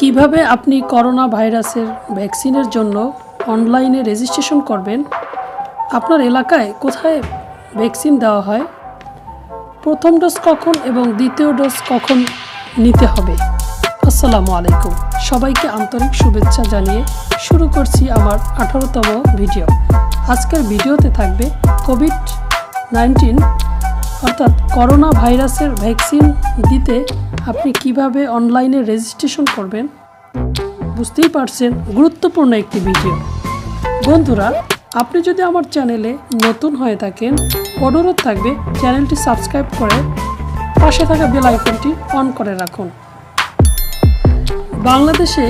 কীভাবে আপনি করোনা ভাইরাসের ভ্যাকসিনের জন্য অনলাইনে রেজিস্ট্রেশন করবেন? আপনার এলাকায় কোথায় ভ্যাকসিন দেওয়া হয়? প্রথম ডোজ কখন এবং দ্বিতীয় ডোজ কখন নিতে হবে? আসসালামু আলাইকুম। সবাইকে আন্তরিক শুভেচ্ছা জানিয়ে শুরু করছি আমার আঠারোতম ভিডিও। আজকের ভিডিওতে থাকবে কোভিড নাইন্টিন অর্থাৎ করোনা ভাইরাসের ভ্যাকসিন দিতে আপনি কীভাবে অনলাইনে রেজিস্ট্রেশন করবেন? বুঝতেই পারছেন, গুরুত্বপূর্ণ একটি ভিডিও বন্ধুরা, আপনি যদি আমার চ্যানেলে নতুন হয়ে থাকেন, অনুরোধ থাকবে চ্যানেলটি সাবস্ক্রাইব করে পাশে থাকা বেল আইকনটি অন করে রাখুন। বাংলাদেশে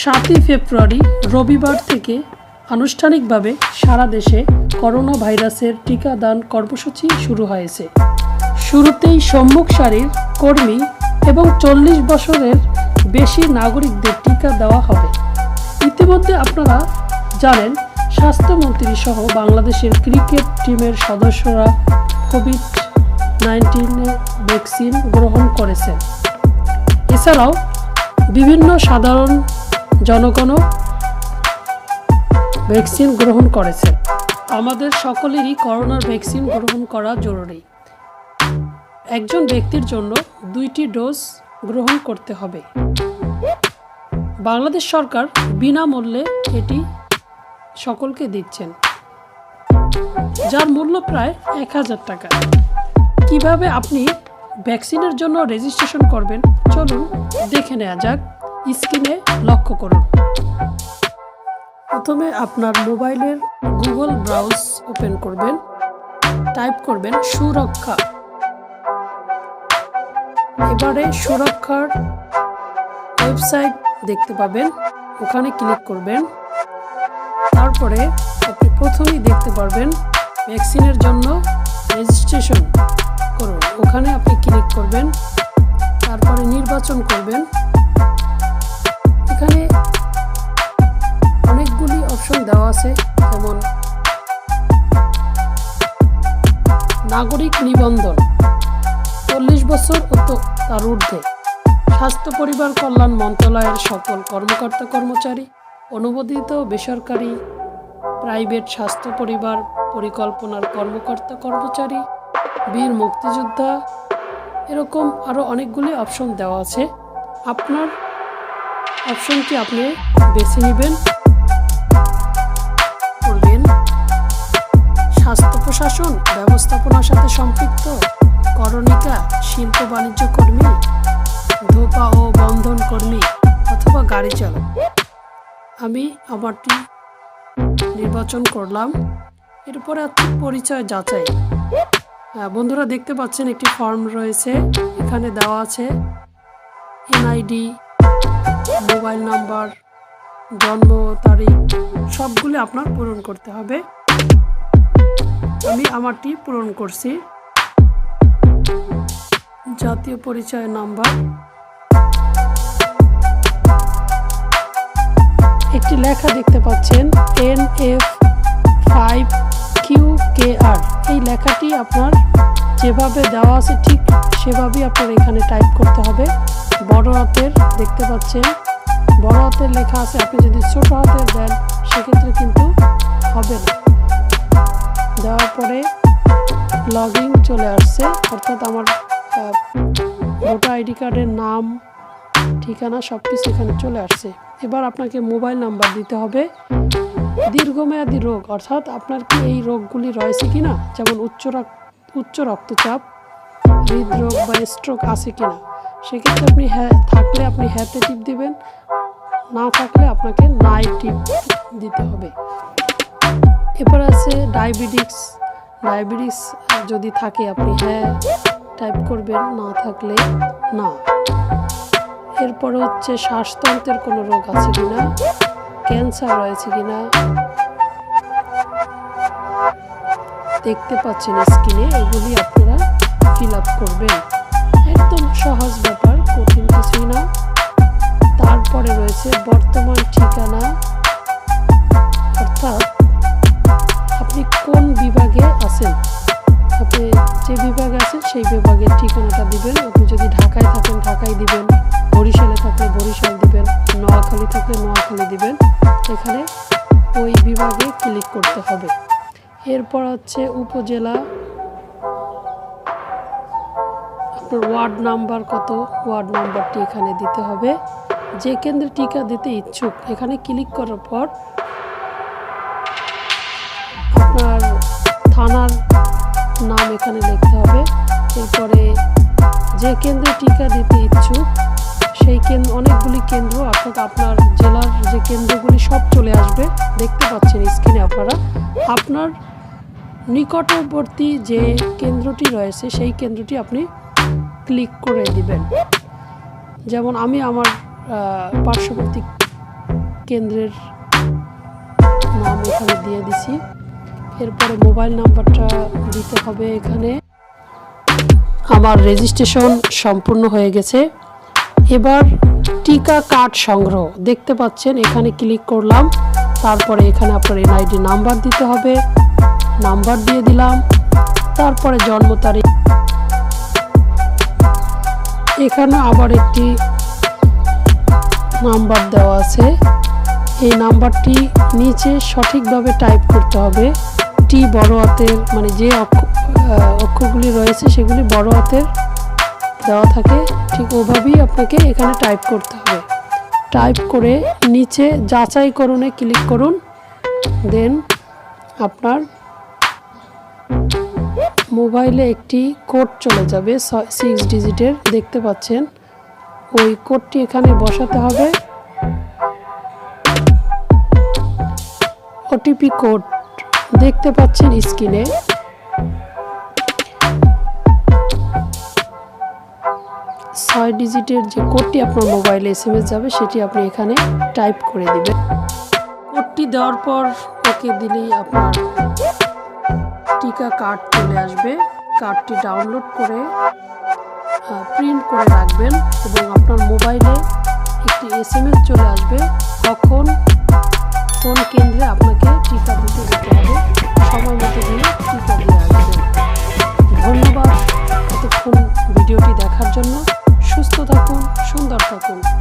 সাতই ফেব্রুয়ারি, রবিবার থেকে আনুষ্ঠানিকভাবে সারা দেশে করোনা ভাইরাসের টিকাদান কর্মসূচি শুরু হয়েছে। শুরুতেই সম্মুখ সারির কর্মী এবং চল্লিশ বছরের বেশি নাগরিকদের টিকা দেওয়া হবে। ইতিমধ্যে আপনারা জানেন স্বাস্থ্যমন্ত্রী সহ বাংলাদেশের ক্রিকেট টিমের সদস্যরা কোভিড নাইন্টিনে ভ্যাকসিন গ্রহণ করেছেন। এছাড়াও বিভিন্ন সাধারণ জনগণও ভ্যাকসিন গ্রহণ করেছে আমাদের সকলেরই করোনার ভ্যাকসিন গ্রহণ করা জরুরি। একজন ব্যক্তির জন্য দুইটি ডোজ গ্রহণ করতে হবে। বাংলাদেশ সরকার বিনামূল্যে এটি সকলকে দিচ্ছেন। যার মূল্য প্রায় এক হাজার টাকা। কীভাবে আপনি ভ্যাকসিনের জন্য রেজিস্ট্রেশন করবেন, চলুন দেখে নেওয়া যাক। স্ক্রিনে লক্ষ্য করুন। প্রথমে আপনার মোবাইলের গুগল ব্রাউজ ওপেন করবেন। টাইপ করবেন সুরক্ষা। এবারে সুরক্ষার ওয়েবসাইট দেখতে পাবেন, ওখানে ক্লিক করবেন। তারপরে আপনি প্রথমেই দেখতে পারবেন ভ্যাকসিনের জন্য রেজিস্ট্রেশন করুন। ওখানে আপনি ক্লিক করবেন, তারপরে নির্বাচন করবেন। এখানে অনেকগুলি অপশন দেওয়া আছে, যেমন নাগরিক নিবন্ধন। বছর ও তার ঊর্ধ্বে। স্বাস্থ্য, পরিবার, কল্যাণ মন্ত্রণালয়ের সকল কর্মকর্তা, কর্মচারী, অনুমোদিত বেসরকারি, প্রাইভেট স্বাস্থ্য, পরিবার পরিকল্পনার কর্মকর্তা, কর্মচারী, বীর মুক্তিযোদ্ধা, এরকম আরও অনেকগুলি অপশন দেওয়া আছে। আপনার অপশনটি আপনি বেছে নেবেন, করবেন। স্বাস্থ্য প্রশাসন, ব্যবস্থাপনার সাথে সম্পৃক্ত। করণিকা, শিল্প বাণিজ্য কর্মী, ধোপা ও বন্ধন কর্মী অথবা গাড়ি চালক। আমি আমারটি নির্বাচন করলাম। এরপরে আছে পরিচয় যাচাই। বন্ধুরা দেখতে পাচ্ছেন একটি ফর্ম রয়েছে। এখানে দেওয়া আছে এনআইডি, মোবাইল নাম্বার, জন্ম তারিখ, সবগুলো আপনার পূরণ করতে হবে। আমি আমারটি পূরণ করছি। জাতীয় পরিচয় নাম্বার। একটি লেখা দেখতে পাচ্ছেন N F five Q K R এই লেখাটি আপনার যেভাবে দেওয়া আছে, ঠিক সেভাবেই আপনার এখানে টাইপ করতে হবে। বড় হাতের দেখতে পাচ্ছেন, বড় হাতের লেখা আছে, আপনি যদি ছোট হাতের দেন, সেক্ষেত্রে কিন্তু হবে না। দেওয়ার পরে লগ চলে আসছে, অর্থাৎ আমার ভোটার আইডি কার্ডের নাম, ঠিকানা সব কিছু এখানে চলে আসছে। এবার আপনাকে মোবাইল নাম্বার দিতে হবে। দীর্ঘমেয়াদী রোগ, অর্থাৎ আপনার কি এই রোগগুলি রয়েছে কি না যেমন উচ্চ উচ্চ রক্তচাপ, হৃদরোগ বা স্ট্রোক আছে কি না সেক্ষেত্রে আপনি হ্যাঁ থাকলে আপনি হ্যাঁতে টিপ দিবেন। না থাকলে আপনাকে নাই টিপ দিতে হবে। এরপর আছে ডায়াবেটিক্স। ডায়াবেটিস যদি থাকে, আপনি হ্যাঁ টাইপ করবেন না থাকলে না। এরপরে হচ্ছে শ্বাসতন্ত্রের কোনো রোগ আছে কিনা, ক্যান্সার রয়েছে কিনা, দেখতে পাচ্ছেন স্ক্রিনে এগুলি আপনারা ফিল আপ করবেন। একদম সহজ ব্যাপার, কঠিন কিছুই না। তারপরে রয়েছে বর্তমান ঠিকানাটা দিবেন, আপনি যদি ঢাকায় থাকেন, ঢাকায় দিবেন, বরিশালে থাকলে বরিশাল দিবেন, নোয়াখালী থাকলে নোয়াখালী দিবেন, এখানে ওই বিভাগে ক্লিক করতে হবে। এরপর হচ্ছে উপজেলা, আপনার ওয়ার্ড নাম্বার কত? ওয়ার্ড নাম্বারটি এখানে দিতে হবে। যে কেন্দ্রে টিকা দিতে ইচ্ছুক, এখানে ক্লিক করার পর আপনার থানার নাম এখানে লিখতে হবে। এরপরে যে কেন্দ্রে টিকা দিতে ইচ্ছুক, সেই কেন্দ্র, অনেকগুলি কেন্দ্র অর্থাৎ আপনার জেলার যে কেন্দ্রগুলি সব চলে আসবে। দেখতে পাচ্ছেন স্ক্রিনে আপনারা। আপনার নিকটবর্তী যে কেন্দ্রটি রয়েছে, সেই কেন্দ্রটি আপনি ক্লিক করে দিবেন। যেমন আমি আমার পার্শ্ববর্তী কেন্দ্রের নাম এখানে দিয়ে দিছি। এরপরে মোবাইল নাম্বারটা দিতে হবে এখানে। আমার রেজিস্ট্রেশন সম্পূর্ণ হয়ে গেছে। এবার টিকা কার্ড সংগ্রহ। দেখতে পাচ্ছেন, এখানে ক্লিক করলাম। তারপরে এখানে আপনার এনআইডি নাম্বার দিতে হবে। নাম্বার দিয়ে দিলাম। তারপরে জন্ম তারিখ। এখানে আবার একটি নাম্বার দেওয়া আছে। এই নাম্বারটি নিচে সঠিকভাবে টাইপ করতে হবে। টি বড় হাতের মানে যে অক্ষরগুলি রয়েছে, সেগুলি বড় হাতের দেওয়া থাকে। ঠিক ওভাবেই আপনাকে এখানে টাইপ করতে হবে। টাইপ করে নিচে যাচাইকরণে ক্লিক করুন। দেন আপনার মোবাইলে একটি কোড চলে যাবে সিক্স ডিজিটের দেখতে পাচ্ছেন, ওই কোডটি এখানে বসাতে হবে। ওটিপি কোড দেখতে পাচ্ছেন স্ক্রিনে ছয় ডিজিটের যে কোডটি আপনার মোবাইলে এস যাবে, সেটি আপনি এখানে টাইপ করে দেবেন। কোডটি দেওয়ার পর ওকে দিলেই আপনার টিকা কার্ড চলে আসবে। কার্ডটি ডাউনলোড করে প্রিন্ট করে রাখবেন এবং আপনার মোবাইলে একটি এস চলে আসবে। তখন কোন কেন্দ্রে আপনাকে টিকা দিতে যেতে হবে, সময় মতো দিয়ে টিকা দিয়ে আসবেন। ধন্যবাদ এতক্ষণ ভিডিওটি দেখার জন্য। 감사합니다.